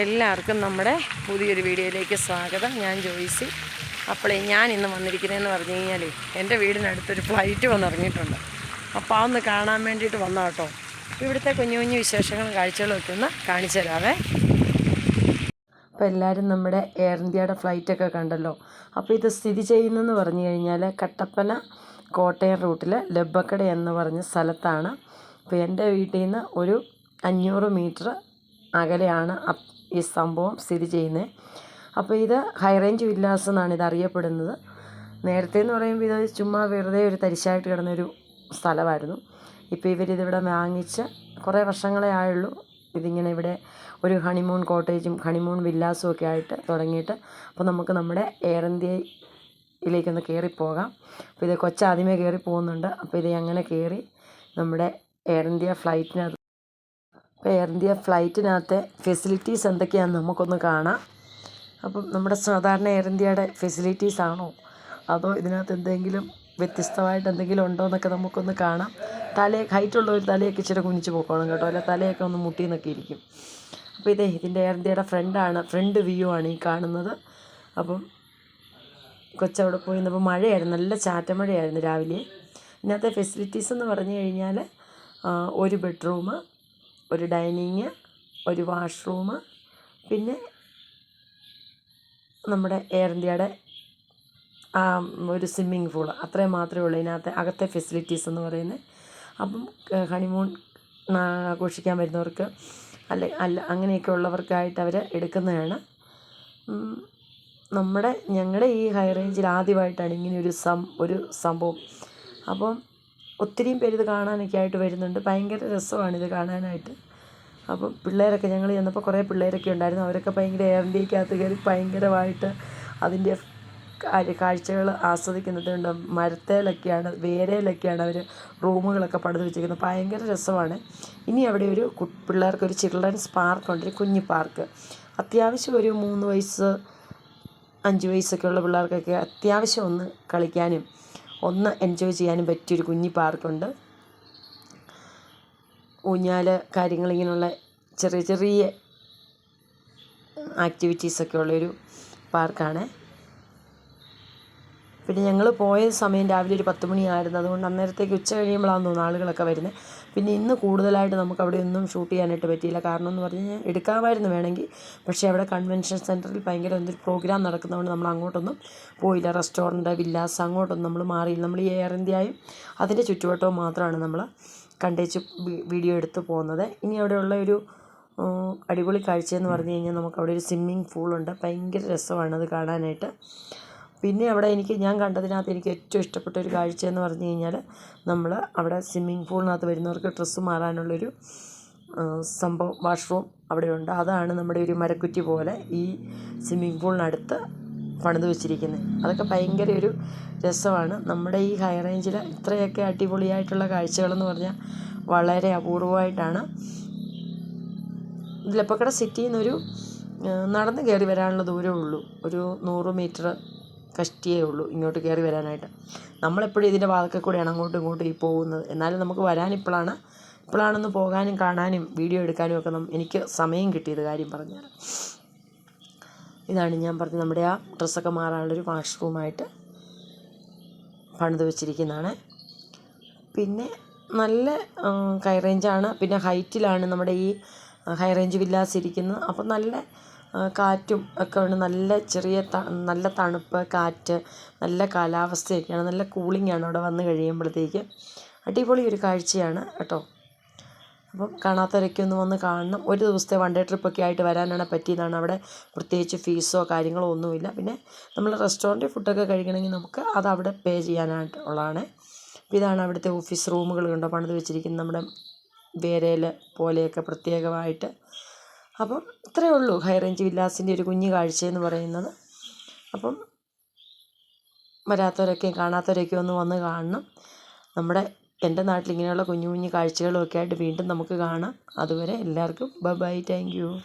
എല്ലാവർക്കും നമ്മുടെ പുതിയൊരു വീഡിയോയിലേക്ക് സ്വാഗതം. ഞാൻ ജോയിസി. അപ്പോളേ ഞാൻ ഇന്ന് വന്നിരിക്കുന്നതെന്ന് പറഞ്ഞു കഴിഞ്ഞാൽ എന്റെ വീടിനടുത്തൊരു ഫ്ലൈറ്റ് വന്നിറങ്ങിയിട്ടുണ്ട്. അപ്പോൾ അതൊന്ന് കാണാൻ വേണ്ടിയിട്ട് വന്ന കേട്ടോ. ഇവിടുത്തെ കുഞ്ഞു കുഞ്ഞു വിശേഷങ്ങളും കാഴ്ചകളും ഒക്കെ ഒന്ന് കാണിച്ചു തരാവേ. അപ്പോൾ എല്ലാവരും നമ്മുടെ എയർ ഇന്ത്യയുടെ ഫ്ലൈറ്റൊക്കെ കണ്ടല്ലോ. അപ്പോൾ ഇത് സ്ഥിതി ചെയ്യുന്നതെന്ന് പറഞ്ഞു കഴിഞ്ഞാൽ കട്ടപ്പന കോട്ടയം റൂട്ടിൽ ലബ്ബക്കട എന്ന് പറഞ്ഞ സ്ഥലത്താണ്. അപ്പോൾ എന്റെ വീട്ടിൽ നിന്ന് ഒരു അഞ്ഞൂറ് മീറ്റർ അകലെയാണ് ഈ സംഭവം സ്ഥിതി ചെയ്യുന്നത് അപ്പോൾ ഇത് ഹൈ റേഞ്ച് വില്ലാസ് എന്നാണ് ഇത് അറിയപ്പെടുന്നത്. നേരത്തെ എന്ന് പറയുമ്പോൾ ഇത് ചുമ്മാ വെറുതെ ഒരു തരിശായിട്ട് കിടന്നൊരു സ്ഥലമായിരുന്നു. ഇപ്പോൾ ഇവരിതിവിടെ വാങ്ങിച്ച് കുറേ വർഷങ്ങളെ ആയുള്ളൂ. ഇതിങ്ങനെ ഇവിടെ ഒരു ഹണിമൂൺ കോട്ടേജും ഹണിമൂൺ വില്ലാസും ഒക്കെ ആയിട്ട് തുടങ്ങിയിട്ട് അപ്പോൾ നമുക്ക് നമ്മുടെ എയർ ഇന്ത്യയിലേക്കൊന്ന് കയറിപ്പോകാം പോകാം. അപ്പോൾ ഇത് കൊച്ചാദ്യമേ കയറി പോകുന്നുണ്ട്. അപ്പോൾ ഇത് അങ്ങനെ കയറി നമ്മുടെ എയർ ഇന്ത്യ ഫ്ലൈറ്റിനകത്ത് അപ്പോൾ എയർ ഇന്ത്യ ഫ്ലൈറ്റിനകത്തെ ഫെസിലിറ്റീസ് എന്തൊക്കെയാണെന്ന് നമുക്കൊന്ന് കാണാം. അപ്പം നമ്മുടെ സാധാരണ എയർ ഇന്ത്യയുടെ ഫെസിലിറ്റീസ് ആണോ? അതോ ഇതിനകത്ത് എന്തെങ്കിലും വ്യത്യസ്തമായിട്ട് എന്തെങ്കിലും ഉണ്ടോ എന്നൊക്കെ നമുക്കൊന്ന് കാണാം. തലയെ ഹൈറ്റുള്ളവർ തലയൊക്കെ ഇച്ചിരി കുനിച്ച് പോക്കോണം കേട്ടോ. അല്ല തലയൊക്കെ ഒന്ന് മുട്ടി എന്നൊക്കെ ഇരിക്കും. അപ്പോൾ ഇതേ ഇതിന്റെ എയർ ഇന്ത്യയുടെ ഫ്രണ്ടാണ് ഫ്രണ്ട് വ്യൂ ആണ് ഈ കാണുന്നത്. അപ്പം കൊച്ചവിടെ പോയി നിന്നപ്പോൾ മഴയായിരുന്നു. നല്ല ചാറ്റമഴയായിരുന്നു രാവിലെ. ഇതിനകത്തെ ഫെസിലിറ്റീസ് എന്ന് പറഞ്ഞു കഴിഞ്ഞാൽ ഒരു ബെഡ്റൂം ഒരു ഡൈനിങ് ഒരു വാഷ്റൂം പിന്നെ നമ്മുടെ എയർ ഇന്ത്യയുടെ ഒരു സ്വിമ്മിങ് പൂൾ അത്രയും മാത്രമേ ഉള്ളൂ ഇതിനകത്തെ അകത്തെ ഫെസിലിറ്റീസ് എന്ന് പറയുന്നത്. അപ്പം ഹണിമൂൺ ആഘോഷിക്കാൻ വരുന്നവർക്ക് അല്ല അല്ല അങ്ങനെയൊക്കെ ഉള്ളവർക്കായിട്ട് അവർ എടുക്കുന്നതാണ്. നമ്മുടെ ഞങ്ങളുടെ ഈ ഹൈ റേഞ്ചിൽ ആദ്യമായിട്ടാണ് ഇങ്ങനെ ഒരു സം ഒരു സംഭവം. അപ്പം ഒത്തിരിയും ഇത് കാണാനൊക്കെ ആയിട്ട് വരുന്നുണ്ട്. ഭയങ്കര രസമാണ് ഇത് കാണാനായിട്ട്. അപ്പം പിള്ളേരൊക്കെ ഞങ്ങൾ ചെന്നപ്പോൾ കുറേ പിള്ളേരൊക്കെ ഉണ്ടായിരുന്നു. അവരൊക്കെ ഭയങ്കര എയർ ഇന്ത്യക്കകത്ത് കയറി ഭയങ്കരമായിട്ട് അതിന്റെ കാഴ്ചകൾ ആസ്വദിക്കുന്നതുണ്ട് മരത്തേലൊക്കെയാണ് വേരയിലൊക്കെയാണ് അവർ റൂമുകളൊക്കെ പണിത് വെച്ചിരിക്കുന്നത് ഭയങ്കര രസമാണ്. ഇനി അവിടെ ഒരു പിള്ളേർക്ക് ഒരു ചിൽഡ്രൻസ് പാർക്കുണ്ട്. ഒരു കുഞ്ഞു പാർക്ക്. അത്യാവശ്യം ഒരു മൂന്ന് വയസ്സ് അഞ്ച് വയസ്സൊക്കെ ഉള്ള പിള്ളേർക്കൊക്കെ അത്യാവശ്യം ഒന്ന് കളിക്കാനും ഒന്ന് എൻജോയ് ചെയ്യാനും പറ്റിയൊരു കുഞ്ഞി പാർക്കുണ്ട്. ഊഞ്ഞാൽ കാര്യങ്ങളിങ്ങനെയുള്ള ചെറിയ ചെറിയ ആക്ടിവിറ്റീസൊക്കെ ഉള്ളൊരു പാർക്കാണ്. പിന്നെ ഞങ്ങൾ പോയ സമയം രാവിലെ ഒരു പത്ത് മണിയായിരുന്നു അതുകൊണ്ട് അന്നേരത്തേക്ക് ഉച്ച കഴിയുമ്പോഴാണെന്ന് തോന്നുന്നു ആളുകളൊക്കെ വരുന്നത് പിന്നെ ഇന്ന് കൂടുതലായിട്ട് നമുക്ക് അവിടെ ഒന്നും ഷൂട്ട് ചെയ്യാനായിട്ട് പറ്റിയില്ല. കാരണം എന്ന് പറഞ്ഞു കഴിഞ്ഞാൽ എടുക്കാമായിരുന്നു വേണമെങ്കിൽ. പക്ഷേ അവിടെ കൺവെൻഷൻ സെന്ററിൽ ഭയങ്കര എന്തൊരു പ്രോഗ്രാം നടക്കുന്നതുകൊണ്ട് നമ്മൾ അങ്ങോട്ടൊന്നും പോയില്ല. റെസ്റ്റോറന്റ് വില്ലാസ് അങ്ങോട്ടൊന്നും നമ്മൾ മാറിയില്ല. നമ്മൾ ഈ എയർ ഇന്ത്യയും അതിന്റെ ചുറ്റുവട്ടവും മാത്രമാണ് നമ്മൾ കണ്ടേച്ച് വീഡിയോ എടുത്ത് പോകുന്നത്. ഇനി അവിടെയുള്ള ഒരു അടിപൊളി കാഴ്ചയെന്ന് പറഞ്ഞു കഴിഞ്ഞാൽ നമുക്ക് അവിടെ ഒരു സ്വിമ്മിങ് പൂളുണ്ട് ഭയങ്കര രസമാണ് അത് കാണാനായിട്ട്. പിന്നെ അവിടെ എനിക്ക് ഞാൻ കണ്ടതിനകത്ത് എനിക്ക് ഏറ്റവും ഇഷ്ടപ്പെട്ട ഒരു കാഴ്ച എന്ന് പറഞ്ഞു കഴിഞ്ഞാൽ നമ്മൾ അവിടെ സ്വിമ്മിങ് പൂളിനകത്ത് വരുന്നവർക്ക് ഡ്രസ്സ് മാറാനുള്ളൊരു സംഭവം വാഷ്റൂം അവിടെയുണ്ട്. അതാണ് നമ്മുടെ ഒരു മരക്കുറ്റി പോലെ ഈ സ്വിമ്മിങ് പൂളിനടുത്ത് പണിത് വെച്ചിരിക്കുന്നത്. അതൊക്കെ ഭയങ്കര ഒരു രസമാണ്. നമ്മുടെ ഈ ഹൈ റേഞ്ചിൽ ഇത്രയൊക്കെ അടിപൊളിയായിട്ടുള്ള കാഴ്ചകളെന്ന് പറഞ്ഞാൽ വളരെ അപൂർവമായിട്ടാണ്. ഇതിലപ്പക്കട സിറ്റിയിൽ നിന്നൊരു നടന്ന് കയറി വരാനുള്ള ദൂരമേ ഉള്ളൂ ഒരു നൂറ് മീറ്റർ കഷ്ടിയേ ഉള്ളൂ ഇങ്ങോട്ട് കയറി വരാനായിട്ട്. നമ്മളെപ്പോഴും ഇതിന്റെ വാതിൽക്കൽ കൂടെയാണ് അങ്ങോട്ടും ഇങ്ങോട്ടും ഈ പോകുന്നത്. എന്നാലും നമുക്ക് വരാൻ ഇപ്പോഴാണ് ഇപ്പോഴാണൊന്ന് പോകാനും കാണാനും വീഡിയോ എടുക്കാനും ഒക്കെ എനിക്ക് സമയം കിട്ടിയത് കാര്യം പറഞ്ഞാൽ ഇതാണ് ഞാൻ പറഞ്ഞത് നമ്മുടെ ആ ഡ്രസ്സൊക്കെ മാറാനുള്ളൊരു വാഷ്റൂമായിട്ട് പണിത് വെച്ചിരിക്കുന്നതാണ്. പിന്നെ നല്ല ഹൈ റേഞ്ചാണ് പിന്നെ ഹൈറ്റിലാണ് നമ്മുടെ ഈ ഹൈ റേഞ്ച് വില്ലാസ് ഇരിക്കുന്നത്. അപ്പം നല്ല കാറ്റും ഒക്കെ ഉണ്ട് നല്ല ചെറിയ നല്ല തണുപ്പ് കാറ്റ് നല്ല കാലാവസ്ഥയൊക്കെയാണ് നല്ല കൂളിംഗാണ് അവിടെ വന്ന് കഴിയുമ്പോഴത്തേക്ക്. അടിപൊളി ഒരു കാഴ്ചയാണ് കേട്ടോ. അപ്പം കാണാത്തവരൊക്കെ ഒന്ന് വന്ന് കാണണം. ഒരു ദിവസത്തെ വൺ ഡേ ട്രിപ്പൊക്കെ ആയിട്ട് വരാനാണ് പറ്റിയതാണ് അവിടെ. പ്രത്യേകിച്ച് ഫീസോ കാര്യങ്ങളോ ഒന്നുമില്ല. പിന്നെ നമ്മൾ റെസ്റ്റോറന്റിൽ ഫുഡൊക്കെ കഴിക്കണമെങ്കിൽ നമുക്ക് അത് അവിടെ പേ ചെയ്യാനായിട്ട് ഉള്ളതാണ്. അപ്പോൾ ഇതാണ് അവിടുത്തെ ഓഫീസ് റൂമുകൾ കണ്ടോ? പണിത് വെച്ചിരിക്കുന്നത് നമ്മുടെ വേരയിൽ പോലെയൊക്കെ പ്രത്യേകമായിട്ട്. അപ്പം ഇത്രയേ ഉള്ളൂ. ഹൈ റേഞ്ച് വില്ലാസിന്റെ ഒരു കുഞ്ഞു കാഴ്ച എന്ന് പറയുന്നത്. അപ്പം വരാത്തവരൊക്കെ കാണാത്തവരൊക്കെ ഒന്ന് വന്ന് കാണണം. നമ്മുടെ എന്റെ നാട്ടിൽ ഇങ്ങനെയുള്ള കുഞ്ഞു കുഞ്ഞു കാഴ്ചകളും ഒക്കെ ആയിട്ട് വീണ്ടും നമുക്ക് കാണാം. അതുവരെ എല്ലാവർക്കും ബൈ ബൈ താങ്ക് യു